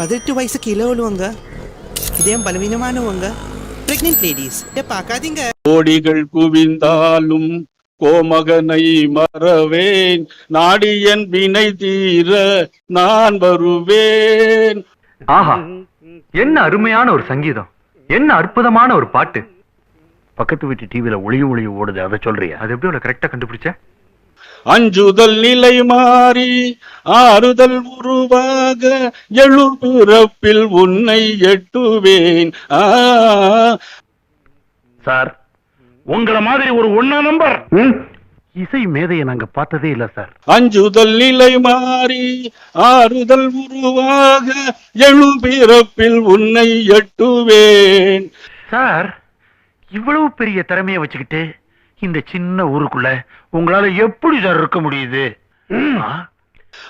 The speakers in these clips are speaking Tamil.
பதினெட்டு வயசு கீழே உள்ளவங்க இதயம் பலவீனமானவங்க. பிரெக்னென்ட் லேடிஸ் பார்க்காதீங்க. கோடிகள் குவிந்தாலும் கோமகனை மறவேன். நாடியன் வினை தீர நான் வருவேன். ஆஹா என்ன அருமையான ஒரு சங்கீதம். என்ன அற்புதமான ஒரு பாட்டு. பக்கத்து வீட்டு டிவில ஒளிய ஒளிய ஓடுது அதை சொல்றியா? அது எப்படி உனக்கு கரெக்டா கண்டுபிடிச்ச? அஞ்சுதல் நிலை மாறி ஆறுதல் உருவாக எழு பிறப்பில் உன்னை எட்டுவேன். சார் உங்களை மாதிரி ஒரு ஒன்னா நம்பர். இசை மேதையை நாங்க பார்த்ததே இல்ல சார். அஞ்சுதல் நிலை மாறி ஆறுதல் உருவாக எழு பிறப்பில் உன்னை எட்டுவேன். சார் இவ்வளவு பெரிய திறமைய வச்சுக்கிட்டு இந்த சின்ன ஊருக்குள்ள உங்களால எப்படி சார் இருக்க முடியுது?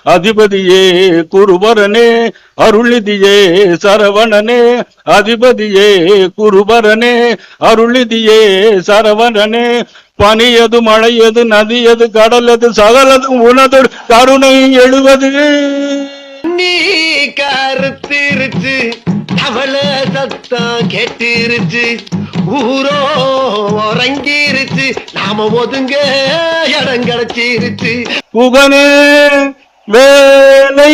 அதிபதியே குருபரனே அருளிதியே சரவணனே. அதிபதியே குருபரனே அருளிதியே சரவணனே. பனியது மழையது நதியது கடலது சகலதும் உனது கருணை எழுவது. நீ கருத்திருச்சு அவள சத்தம் கேட்டிருச்சு. ஊரோ உறங்கிருச்சு. நாம ஒதுங்க இடம் கிடைச்சிருச்சு. புகனே வேலை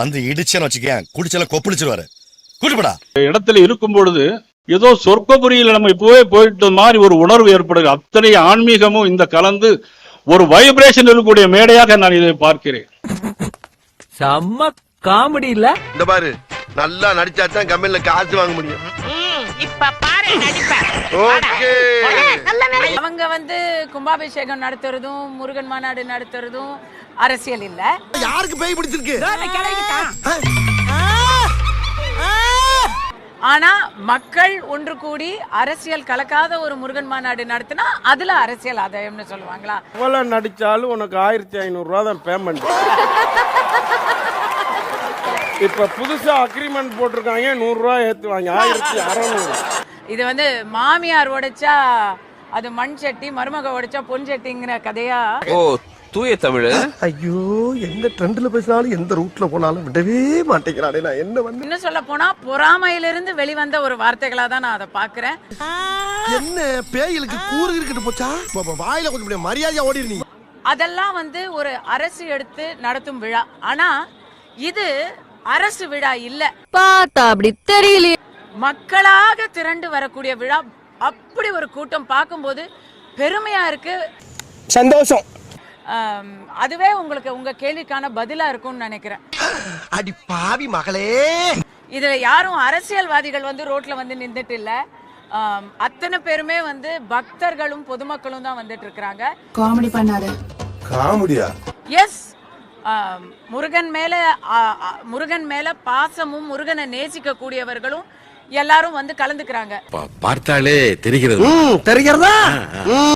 வந்து இடிச்சேன்னு வச்சுக்கேன் குடிச்சல கொப்பளிச்சிருவாரு. கூட்டுப்படா இடத்துல இருக்கும் பொழுது ஏதோ சொர்க்கபுரியில நம்ம இப்பவே போயிட்ட மாதிரி ஒரு உணர்வு ஏற்படுது. அத்தனை ஆன்மீகமும் இந்த கலந்து ஒரு வைப்ரேஷன் இருக்கக்கூடிய மேடையாக நான் இதை பார்க்கிறேன். செம்ம காமெடி இல்ல? இந்த பாரு நல்லா நடிச்சாதான் கம்பெனில காசு வாங்க முடியும். இப்ப பாரு நடிப்ப. ஓகே. அவங்க வந்து கும்பாபிஷேகம் நடத்துறதும் முருகன் மாநாடு நடத்துறதும் அரசியல் இல்ல. யாருக்கு பேய் பிடிச்சிருக்கு? ஆனா மக்கள் ஒன்று கூடி அரசியல் கலக்காத ஒரு முருகன் மாநாடு நடத்தினா அதுல அரசியல் ஆதாயம்னு சொல்லுவாங்களா? எவ்வளவு நடிச்சாலும் உனக்கு ஆயிரத்தி ஐநூறு ரூபா தான் பேமெண்ட் இப்ப புதுசா அக்ரிமெண்ட் போட்டிருக்காங்க நூறு ரூபாய் ஏத்துவாங்க ஆயிரத்தி அறநூறு. இது வந்து மாமியார் உடைச்சா அது மண் சட்டி மருமக உடைச்சா பொன் சட்டிங்கிற கதையா? ஓ தூய தமிழ். ஐயோ எந்த ட்ரெண்ட்ல பேசினாலும் எந்த ரூட்ல போனாலும் விடவே மாட்டேங்கிறானே நான். என்ன வந்து? இன்னும் சொல்ல போனா பொறாமையிலிருந்து வெளிவந்த ஒரு வார்த்தைகளா தான் நான் அதை பாக்குறேன் என்ன பேய்களுக்கு கூறு இருக்கிட்டு போச்சா? வாயில கொஞ்சம் மரியாதையா ஓடிடுறீங்க அதெல்லாம் வந்து ஒரு அரசு எடுத்து நடத்தும் விழா. ஆனா இது அரசு விழா இல்ல. பார்த்தா அப்படி தெரியலையே. மக்களாக திரண்டு வரக்கூடிய விழா அப்படி ஒரு கூட்டம் பார்க்கும்போது பெருமையா இருக்கு. சந்தோஷம். அதுவே உங்களுக்கு உங்க கேள்விக்கான பதிலா இருக்கும்னு நினைக்கிறேன். அடி பாவி மகளே. இதுல யாரும் அரசியல்வாதிகள் வந்து ரோட்ல வந்து நின்றுட்டு இல்ல. அத்தனை பேருமே வந்து பக்தர்களும் பொதுமக்களும் தான் வந்துட்டு இருக்கிறாங்க. காமெடி பண்ணாத. காமெடியா? எஸ் முருகன் மேல முருகன் மேல பாசமும் முருகனை நேசிக்க கூடியவர்களும் எல்லாரும் வந்து கலந்துக்கிறாங்க. பார்த்தாலே தெரிகிறது. தெரிகிறதா?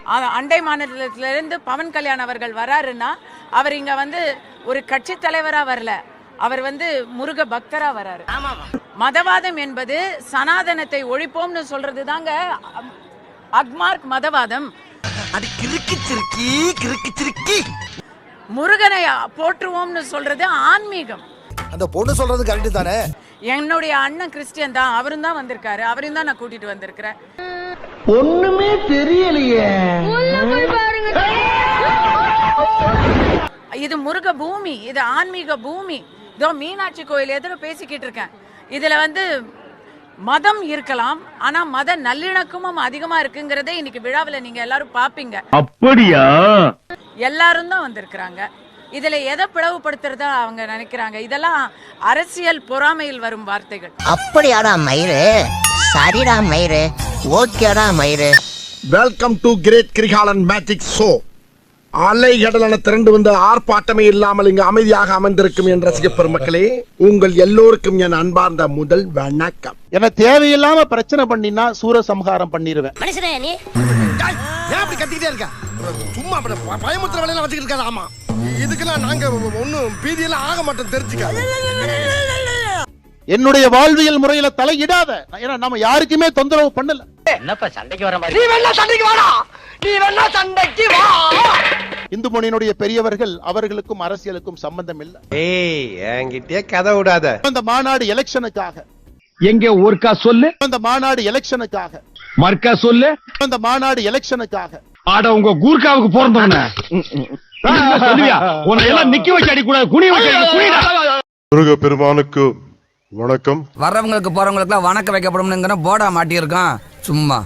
ஆ, அண்டை மாநிலத்தில இருந்து பவன் கல்யாண் அவர்கள் வராருன்னா அவர் இங்க வந்து ஒரு கட்சி தலைவரா வரல. அவர் வந்து முருக பக்தரா வராரு. மதவாதம் என்பது சனாதனத்தை ஒழிப்போம்னு சொல்றது தாங்க அக்மார்க் மதவாதம். அடி கிறுக்கி சிறுக்கி கிறுக்கி சிறுக்கி. முருகனை போற்றுவோம்னு சொல்றது ஆன்மீகம். அந்த பொண்ணு சொல்றது கரெக்ட் தானே? என்னுடைய அண்ணன் கிறிஸ்டியன் தான். அவரும் தான் வந்திருக்காரு. அவரையும் தான் நான் கூட்டிட்டு வந்திருக்கிறேன். ஒண்ணுமே தெரியலையே. இது முருக பூமி. இது ஆன்மீக பூமி. இதோ மீனாட்சி கோயில் எதிர பேசிக்கிட்டு இருக்கேன். இதுல வந்து மதம் இருக்கலாம். ஆனா மத நல்லிணக்கமும் அதிகமா இருக்குங்கிறதை இன்னைக்கு விழாவுல நீங்க எல்லாரும் பாப்பீங்க. அப்படியா? எல்லாரும் தான் வந்திருக்கிறாங்க. இதுல எதை பிளவுபடுத்துறதா அவங்க நினைக்கிறாங்க? இதெல்லாம் அரசியல் பொறாமையில் வரும் வார்த்தைகள். அப்படியாடா மயிறு? சரிடா மயிறு. ஓகேடா மயிறு. Welcome to great Kirikalan magic show அலைகடலான திரண்டு வந்த ஆர்ப்பாட்டமே இல்லாமல் இங்கு அமைதியாக அமர்ந்திருக்கும் என் ரசிக பெருமக்களே உங்கள் எல்லோருக்கும் என் அன்பார்ந்த முதல் வணக்கம். என்ன தேவையில்லாம பிரச்சனை பண்ணினா சூரசம்ஹாரம் பண்ணிடுவேன் கத்திக்கிட்டே இருக்க. சும்மா அப்படி ப- பயமுறுத்துற வேலையெல்லாம் வச்சுக்கிட்டு இருக்காது ஆமா. இதுக்கெல்லாம் நாங்க ஒன்னும் பீதியெல்லாம் ஆக மாட்டோம் தெரிஞ்சுக்க என்னுடைய வாழ்வியல் முறையில தலையிடாத. ஏன்னா நம்ம யாருக்குமே தொந்தரவு பண்ணல. என்னப்பா சண்டைக்கு வர மாதிரி? நீ வேணா சண்டைக்கு வாடா. நீ வேணா சண்டைக்கு வா. இந்து மொழியினுடைய பெரியவர்கள் அவர்களுக்கும் அரசியலுக்கும் சம்பந்தம் இல்லை. ஏய் என்கிட்டயே கதை விடாத. அந்த மாநாடு எலெக்ஷனுக்காக. எங்க ஊர்க்கா சொல்லு. அந்த மாநாடு எலெக்ஷனுக்காக. மர்க்கா சொல்லு. அந்த மாநாடு எலெக்ஷனுக்காக. ஆட உங்க கூர்க்காவுக்கு பிறந்தவன. சொல்லுவியா? உன்னை எல்லாம் நிக்க வச்சு அடிக்கூடாது குனி வச்சு. முருக பெருமானுக்கு வணக்கம். வர்றவங்களுக்கு போறவங்களுக்கு வணக்கம் வைக்கப்படும்னுங்கிற போர்டா மாட்டியிருக்கான். சும்மா.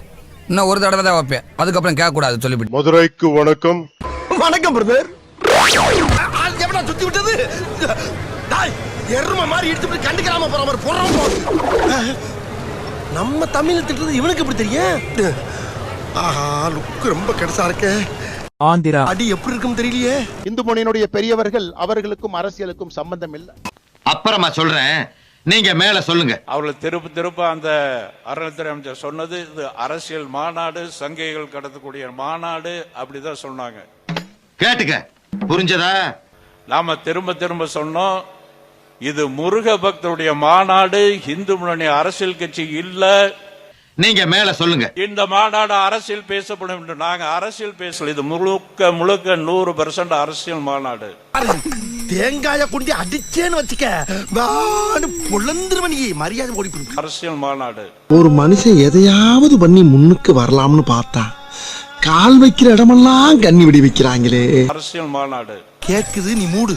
இன்னும் ஒரு தடவை தான் வைப்பேன். அதுக்கப்புறம் கேட்க கூடாது சொல்லிவிட்டு மதுரைக்கு வணக்கம். வணக்கம் பிரதர். சுத்தி விட்டது? டாய் எரும மாதிரி போய் கண்டுக்கிறாம போற மாதிரி போறோம் நம்ம தமிழ் திட்டுறது இவனுக்கு எப்படி தெரியும்? ஆஹா லுக் ரொம்ப கடைசா இருக்கே. ஆந்திரா. அடி எப்படி இருக்கும் தெரியலையே? இந்து மொழியினுடைய பெரியவர்கள் அவர்களுக்கும் அரசியலுக்கும் சம்பந்தம் இல்லை அப்புறமா சொல்றேன். நீங்க மேல சொல்லுங்க. அவர்கள் திரும்ப திரும்ப அந்த அறநிலைத்துறை அமைச்சர் சொன்னது இது அரசியல் மாநாடு சங்கைகள் கடத்தக்கூடிய மாநாடு அப்படிதான் சொன்னாங்க. கேட்டுக்க. புரிஞ்சதா? நாம திரும்ப திரும்ப சொன்னோம். இது முருக பக்தருடைய மாநாடு இந்து முன்னணி அரசியல் கட்சி இல்ல. நீங்க மேல சொல்லுங்க. இந்த மாநாடு அரசியல் பேசப்படும் என்று நாங்க அரசியல் பேசல. இது முழுக்க முழுக்க நூறு பெர்சன்ட் அரசியல் மாநாடு. தேங்காய குண்டி அடிச்சேன்னு வச்சுக்க மரியாதை ஓடி. அரசியல் மாநாடு. ஒரு மனுஷன் எதையாவது பண்ணி முன்னுக்கு வரலாம்னு பார்த்தா கால் வைக்கிற இடமெல்லாம் கண்ணி விடி வைக்கிறாங்களே. அரசியல் மாநாடு. கேக்குது நீ மூடு.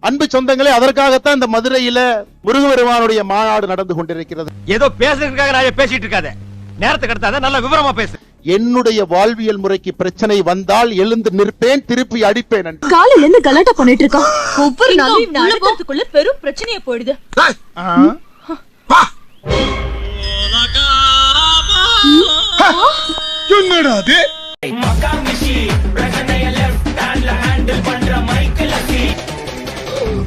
அன்பு சொந்தங்களே அதற்காகத்தான் இந்த மதுரையில முருகபெருமானுடைய மாநாடு நடந்து கொண்டிருக்கிறது. ஏதோ பேசுறதுக்காக நான் பேசிட்டு இருக்காத. நேரத்துக்கு கடத்தாத நல்ல விவரமா பேசு. என்னுடைய வாழ்வியல் முறைக்கு பிரச்சனை வந்தால் எழுந்து நிற்பேன் திருப்பி அடிப்பேன். காலையில இருந்து கலாட்டா பண்ணிட்டு இருக்கான் ஒவ்வொரு நாளும் பெரும் பிரச்சனையா போயிடுது. வா. என்னடா அது?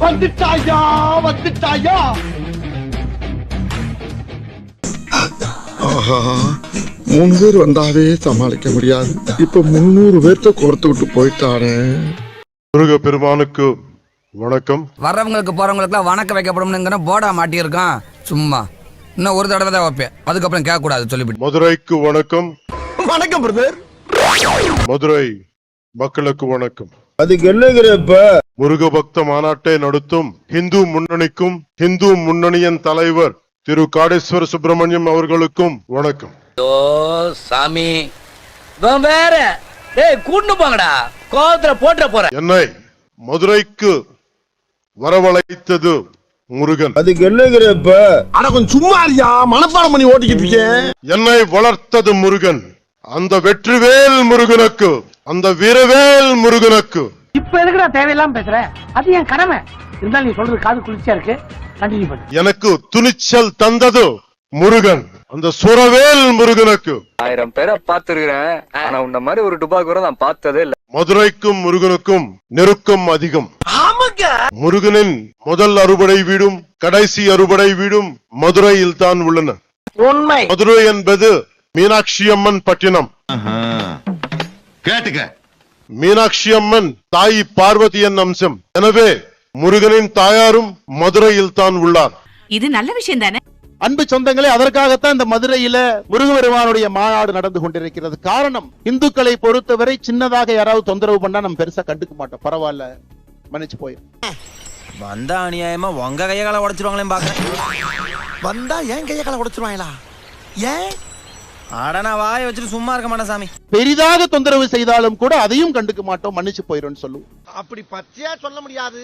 வந்துட்டாயா வந்துட்டாயா? ஆஹா. மூணு பேர் வந்தாவே சமாளிக்க முடியாது. இப்ப முன்னூறு பேர்த்த கோர்த்து விட்டு போயிட்டானே. முருக பெருமானுக்கு வணக்கம். வர்றவங்களுக்கு போறவங்களுக்கு வணக்கம் வைக்கப்படும்னுங்கிற போர்டா மாட்டியிருக்கான். சும்மா. இன்னும் ஒரு தடவை தான் வைப்பேன். அதுக்கப்புறம் கேட்க கூடாது சொல்லிவிட்டு. மதுரைக்கு வணக்கம். வணக்கம் பிரதர். மதுரை மக்களுக்கு வணக்கம். அதுக்கு என்னங்கிறப்ப? முருக பக்த மாநாட்டை நடத்தும் இந்து முன்னணிக்கும் இந்து முன்னணியின் தலைவர் திரு காடேஸ்வர சுப்பிரமணியம் அவர்களுக்கும் வணக்கம். ஓ சாமி. வேற. டேய் கூட்டு போங்கடா. கோவத்துல போட்டுற போற. என்னை மதுரைக்கு வரவழைத்தது முருகன். அதுக்கு என்னங்கிறப்ப ஆனா கொஞ்சம் சும்மா இருக்கியா? மனப்பாடம் பண்ணி ஓட்டிக்கிட்டு இருக்கேன் என்னை வளர்த்தது முருகன். அந்த வெற்றிவேல் முருகனுக்கு அந்த வீரவேல் முருகனுக்கு. இப்ப எதுக்குடா தேவையில்லாம பேசுற? அது என் கடமை. இருந்தாலும் நீ சொல்றது காது குளிர்ச்சியா இருக்கு. எனக்கு துணிச்சல் தந்தது முருகன். அந்த சுரவேல் முருகனுக்கு. ஆயிரம் பேரை பாத்துருக்கிறேன் ஆனா உன்ன மாதிரி ஒரு டுபாக்கூரை நான் பார்த்ததே இல்ல. மதுரைக்கும் முருகனுக்கும் நெருக்கம் அதிகம். முருகனின் முதல் அறுபடை வீடும் கடைசி அறுபடை வீடும் மதுரையில் தான் உள்ளன. உண்மை. மதுரை என்பது மீனாட்சி அம்மன் பட்டினம். கேட்டுக்க. மீனாட்சி அம்மன் தாய் பார்வதியின் அம்சம். எனவே முருகனின் தாயாரும் மதுரையில் தான் உள்ளார். இது நல்ல விஷயம் தானே? அன்பு சொந்தங்களே அதற்காகத்தான் இந்த மதுரையில முருகபெருமானுடைய மாநாடு நடந்து கொண்டிருக்கிறது. காரணம் இந்துக்களை பொறுத்தவரை சின்னதாக யாராவது தொந்தரவு பண்ணா நம்ம பெருசா கண்டுக்க மாட்டோம். பரவாயில்ல மன்னிச்சு போய் வந்தா அநியாயமா உங்க கைய கால உடைச்சிருவாங்களே பாக்குறேன். வந்தா ஏன் கைய கால உடைச்சிருவாங்களா? ஏன்? அட நான் வாய வச்சுட்டு சும்மா இருக்க மாட்டேன் சாமி. பெரிதாக தொந்தரவு செய்தாலும் கூட அதையும் கண்டுக்க மாட்டோம் மன்னிச்சு போயிரும் சொல்லுவோம். அப்படி பச்சையா சொல்ல முடியாது.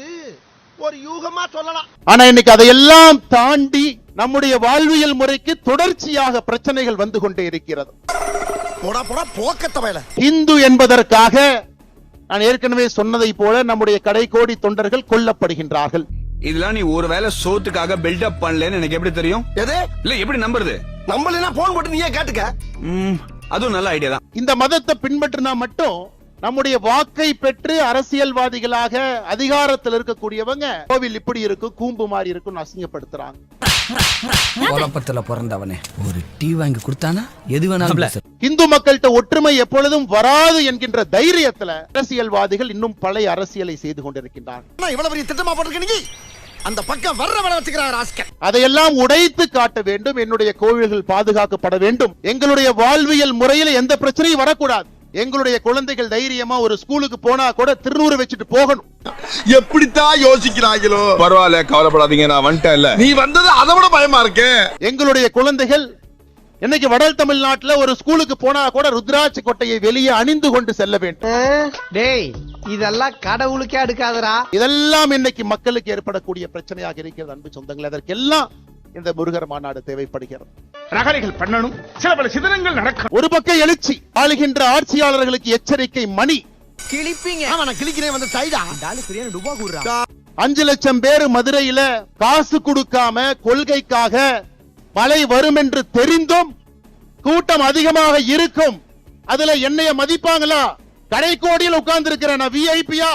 ஒரு யூகமா சொல்லலாம். ஆனா இன்னைக்கு அதையெல்லாம் தாண்டி நம்முடைய வாழ்வியல் முறைக்கு தொடர்ச்சியாக பிரச்சனைகள் வந்து கொண்டே இருக்கிறது. இந்து என்பதற்காக நான் ஏற்கனவே சொன்னதை போல நம்முடைய கடைக்கோடி தொண்டர்கள் கொல்லப்படுகின்றார்கள். இதெல்லாம் நீ ஒருவேளை சோத்துக்காக பில்டப் பண்ணலன்னு எனக்கு எப்படி தெரியும்? எது? இல்ல எப்படி நம்புறது? நம்மள போன் போட்டு நீயே கேட்டுக்க. அதுவும் நல்ல ஐடியா தான். இந்த மதத்தை பின்பற்றினா மட்டும் நம்முடைய வாக்கை பெற்று அரசியல்வாதிகளாக அதிகாரத்தில் இருக்கக்கூடியவங்க கோவில் இப்படி இருக்கும் கூம்பு மாதிரி இருக்கும் அசிங்கப்படுத்துறாங்க. குழப்பத்துல பிறந்தவனே. ஒரு டீ வாங்கி கொடுத்தானா? எது வேணாலும். இந்து மக்கள்கிட்ட ஒற்றுமை எப்பொழுதும் வராது என்கின்ற தைரியத்துல அரசியல்வாதிகள் இன்னும் பழைய அரசியலை செய்து கொண்டிருக்கின்றார்கள் இவ்வளவு பெரிய திட்டமா போட்டிருக்க நீ? அந்த பக்கம் வர்ற வேலை வச்சுக்கிறார் ஆஸ்கர். அதையெல்லாம் உடைத்து காட்ட வேண்டும். என்னுடைய கோவில்கள் பாதுகாக்கப்பட வேண்டும். எங்களுடைய வாழ்வியல் முறையில் எந்த பிரச்சனையும் வரக்கூடாது. எங்களுடைய குழந்தைகள் தைரியமா ஒரு ஸ்கூலுக்கு போனா கூட திருநூறு வச்சுட்டு போகணும். எப்படித்தான் யோசிக்கிறாங்களோ? பரவாயில்ல கவலைப்படாதீங்க நான் வந்துட்டேன்ல நீ வந்தது அதை விட பயமா இருக்கு? எங்களுடைய குழந்தைகள் இன்னைக்கு வடல் தமிழ்நாட்டுல ஒரு ஸ்கூலுக்கு போனா கூட ருத்ராட்ச கொட்டையை வெளியே அணிந்து கொண்டு செல்ல வேண்டும். டேய் இதெல்லாம் கடவுளுக்கே அடுக்காதரா இதெல்லாம் இன்னைக்கு மக்களுக்கு ஏற்படக்கூடிய பிரச்சனையாக இருக்கிறது அன்பு சொந்தங்கள். அதற்கெல்லாம் இந்த முருகர் மாநாடு தேவைப்படுகிறது. ரகலைகள் பண்ணணும் சில பல சிதறங்கள் நடக்கும் ஒரு பக்கம் எழுச்சி ஆளுகின்ற ஆட்சியாளர்களுக்கு எச்சரிக்கை மணி. கிழிப்பீங்க. நான் கிளிக்கிறேன் வந்து சைடா. டாலு பிரியாணி டுபா கூடுறா அஞ்சு லட்சம் பேர் மதுரையில காசு கொடுக்காம கொள்கைக்காக மழை வரும் என்று தெரிந்தும் கூட்டம் அதிகமாக இருக்கும். அதுல என்னைய மதிப்பாங்களா? கடைக்கோடியில் உட்கார்ந்து இருக்கிற நான் விஐபியா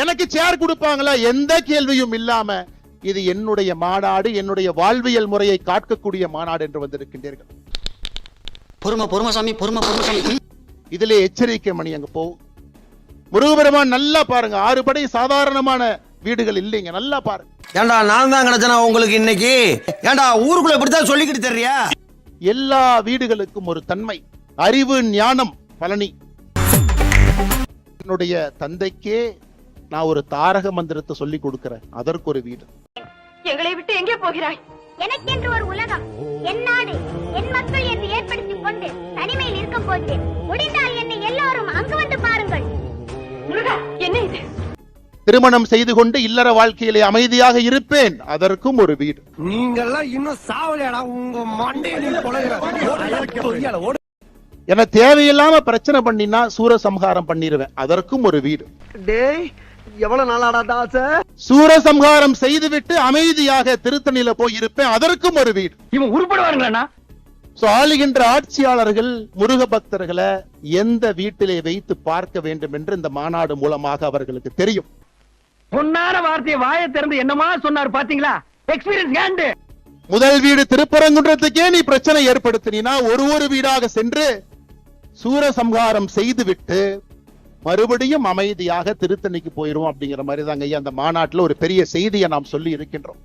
எனக்கு சேர் கொடுப்பாங்களா? எந்த கேள்வியும் இல்லாம இது என்னுடைய மாநாடு என்னுடைய வாழ்வியல் முறையை காக்கக்கூடிய மாநாடு என்று வந்திருக்கின்றீர்கள். பொறுமை பொறுமை சாமி பொறுமை பொறுமை சாமி. இதிலே எச்சரிக்கை மணி அங்க போகும். முருகபெருமான் நல்லா பாருங்க. ஆறு படை சாதாரணமான வீடுகள் இல்லைங்க. நல்லா பாருங்க. ஏண்டா நான் தான் கிடைச்சனா உங்களுக்கு இன்னைக்கு? ஏண்டா ஊருக்குள்ள இப்படித்தான் சொல்லிக்கிட்டு தெரியா எல்லா வீடுகளுக்கும் ஒரு தன்மை. அறிவு ஞானம் பழனி. என்னுடைய தந்தைக்கே நான் ஒரு தாரக மந்திரத்தை சொல்லி கொடுக்கிறேன். அதற்கு ஒரு வீடு. எங்களை விட்டு எங்கே போகிறாய்? எனக்கென்று ஒரு உலகம் என் நாடு என் மக்கள் என்று ஏற்படுத்திக் கொண்டு தனிமையில் இருக்கும் போது முடிந்தால் என்னை எல்லாரும் அங்கு வந்து பாருங்கள். முருகா என்ன இது? திருமணம் செய்து கொண்டு இல்லற வாழ்க்கையிலே அமைதியாக இருப்பேன். அதற்கும் ஒரு வீடு. நீங்கெல்லாம் இன்னும் சாவலையாடா உங்க மண்டையில என தேவையில்லாம பிரச்சனை பண்ணினா சூரசம்ஹாரம் பண்ணிடுவேன் அதற்கும் ஒரு வீடு. டேய் எவ்வளவு நாளாடா தாச சூரசம்ஹாரம் செய்துவிட்டு அமைதியாக திருத்தணியில போய் இருப்பேன். அதற்கும் ஒரு வீடு. இவன் உருப்படுவாருங்களா சோ ஆளுகின்ற ஆட்சியாளர்கள் முருக பக்தர்களை எந்த வீட்டிலே வைத்து பார்க்க வேண்டும் என்று இந்த மாநாடு மூலமாக அவர்களுக்கு தெரியும். பொன்னான வார்த்தையை வாயை திறந்து என்னமா சொன்னார் பாத்தீங்களா? எக்ஸ்பீரியன்ஸ் கேண்டு முதல் வீடு திருப்பரங்குன்றத்துக்கே நீ பிரச்சனை ஏற்படுத்தினா ஒரு ஒரு வீடாக சென்று சூரசம்ஹாரம் செய்துவிட்டு மறுபடியும் அமைதியாக திருத்தணிக்கு போயிரும் அப்படிங்கிற மாதிரி தாங்க ஐயா அந்த மாநாட்டுல ஒரு பெரிய செய்தியை நாம் சொல்லி இருக்கின்றோம்.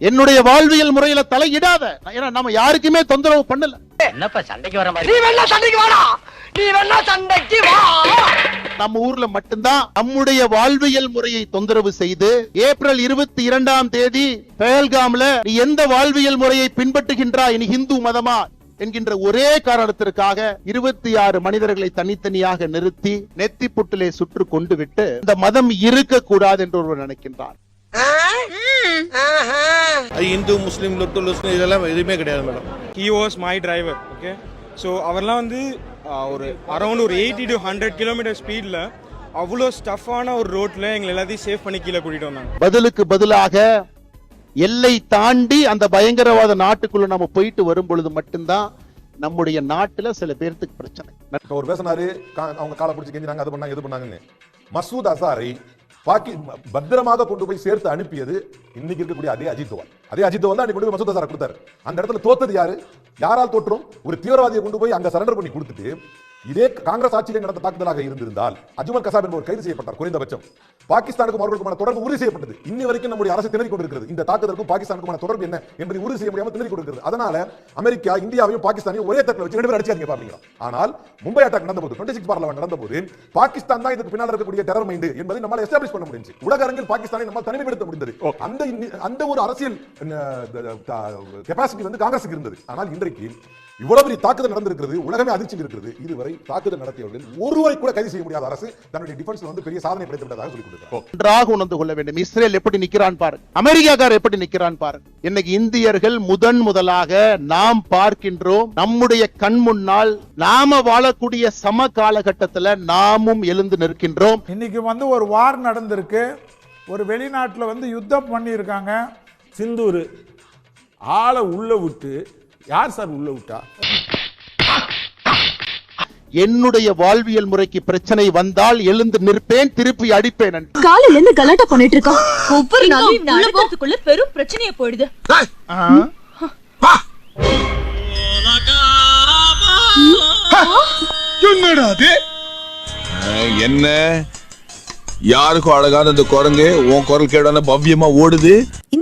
என்னுடைய வாழ்வியல் முறையில தலையிடாத. ஏன்னா நம்ம யாருக்குமே தொந்தரவு பண்ணல. என்னப்பா சண்டைக்கு வர நீ வேணா சண்டைக்கு வாடா. நீ வேணா சண்டைக்கு வா. நம்ம ஊர்ல மட்டும்தான் நம்முடைய வாழ்வியல் முறையை தொந்தரவு செய்து ஏப்ரல் இருபத்தி இரண்டாம் தேதி பெயல்காம்ல நீ எந்த வாழ்வியல் முறையை பின்பற்றுகின்றாய்? நீ இந்து மதமா? என்கின்ற ஒரே காரணத்திற்காக இருபத்தி ஆறு மனிதர்களை தனித்தனியாக நிறுத்தி நெத்தி புட்டிலே சுற்று கொண்டு விட்டு இந்த மதம் இருக்கக்கூடாது என்று ஒருவர் நினைக்கின்றார். இந்து முஸ்லீம் லொட்டு லுஸ்னு இதெல்லாம் எதுவுமே கிடையாது madam. He was my driver okay so அவர்லாம் வந்து ஒரு அரௌண்ட் ஒரு எயிட்டி டு ஹண்ட்ரட் கிலோமீட்டர் ஸ்பீடில் அவ்வளோ ஸ்டஃப்பான ஒரு ரோட்டில் எங்களை எல்லாத்தையும் சேவ் பண்ணி கீழே கூட்டிகிட்டு வந்தாங்க. பதிலுக்கு பதிலாக எல்லை தாண்டி அந்த பயங்கரவாத நாட்டுக்குள்ள நம்ம போயிட்டு வரும் பொழுது மட்டும்தான் நம்முடைய நாட்டுல சில பேர்த்துக்கு பிரச்சனை. ஒரு பேசினாரு கா- அவங்க காலை பிடிச்சி கெஞ்சினாங்க அது பண்ணாங்க இது பண்ணாங்கன்னு. மசூத் அசாரை பாக்கி பத்திரமாக கொண்டு போய் சேர்த்து அனுப்பியது இன்னைக்கு இருக்கக்கூடிய அதே அஜித் தோவல். அதே அஜித் தோவல் தான் அன்னைக்கு கொண்டு போய் மசூத் அசாரை கொடுத்தாரு. அந்த இடத்துல தோத்தது யாரு? யாரால் தோற்றும்? ஒரு தீவிரவாதியை கொண்டு போய் அங்க சரண்டர் பண்ணி கொடுத்துட்டு இதே காங்கிரஸ் ஆட்சியிலே நடந்த தாக்குதலாக இருந்திருந்தால் அஜ்மல் கசாப் என்பவர் கைது செய்யப்பட்டார் குறைந்தபட்சம். பாகிஸ்தானுக்கும் அவர்களுக்குமான தொடர்பு உறுதி செய்யப்பட்டது. இன்னி வரைக்கும் நம்முடைய அரசு திணறிக் கொண்டிருக்கிறது. இந்த தாக்குதலுக்கும் பாகிஸ்தானுக்குமான தொடர்பு என்ன என்பதை உறுதி செய்ய முடியாமல் திணறிக் கொண்டிருக்கிறது. அதனால அமெரிக்கா இந்தியாவையும் பாகிஸ்தானையும் ஒரே தட்டில் வச்சு ரெண்டு பேரும் அடிச்சாதீங்க ஆனால் மும்பை அட்டாக் நடந்தபோது டுவெண்ட்டி சிக்ஸ் பார்லவன் நடந்தபோது பாகிஸ்தான் தான் இதுக்கு பின்னால் இருக்கக்கூடிய டெரர் மைண்டு என்பதை நம்மால் எஸ்டாப்ளிஷ் பண்ண முடிஞ்சு. உலக அரங்கில் பாகிஸ்தானை நம்மால் தனிமைப்படுத்த முடிந்தது. அந்த அந்த ஒரு அரசியல் கெபாசிட்டி வந்து காங்கிரஸுக்கு இருந்தது. ஆனால் இன்றைக்கு இவ்வளவு பெரிய தாக்குதல் நடந்திருக்கிறது உலகமே அதிர்ச்சியில் இருக்கிறது. இதுவரை தாக்குதல் நடத்தியவர்கள் ஒருவரை கூட கைது செய்ய முடியாத அரசு தன்னுடைய டிஃபென்ஸ்ல வந்து பெரிய சாதனை படைத்து விட்டதாக சொல்லிக் கொடுக்கிறார் நன்றாக உணர்ந்து கொள்ள வேண்டும். இஸ்ரேல் எப்படி நிக்கிறான் பாருங்க. அமெரிக்காக்கார் எப்படி நிக்கிறான் பாருங்க. இன்னைக்கு இந்தியர்கள் முதன் முதலாக நாம் பார்க்கின்றோம். நம்முடைய கண் முன்னால் நாம வாழக்கூடிய சம காலகட்டத்துல நாமும் எழுந்து நிற்கின்றோம். இன்னைக்கு வந்து ஒரு வார் நடந்திருக்கு. ஒரு வெளிநாட்டில் வந்து யுத்தம் பண்ணியிருக்காங்க. சிந்தூர் ஆளை உள்ள விட்டு யார் சார் உள்ள விட்டா? என்னுடைய வாழ்வியல் முறைக்கு பிரச்சனை வந்தால் எழுந்து நிற்பேன் திருப்பி அடிப்பேன். காலையில இருந்து கலாட்டா பண்ணிட்டு இருக்கான் ஒவ்வொரு நாளும் அனுபவத்துக்குள்ள பெரும் பிரச்சனையா போயிடுது. என்னடா அது? என்ன? யாருக்கும் அழகான இந்த குரங்கு உன் குரல் கேடான பவ்யமா ஓடுது?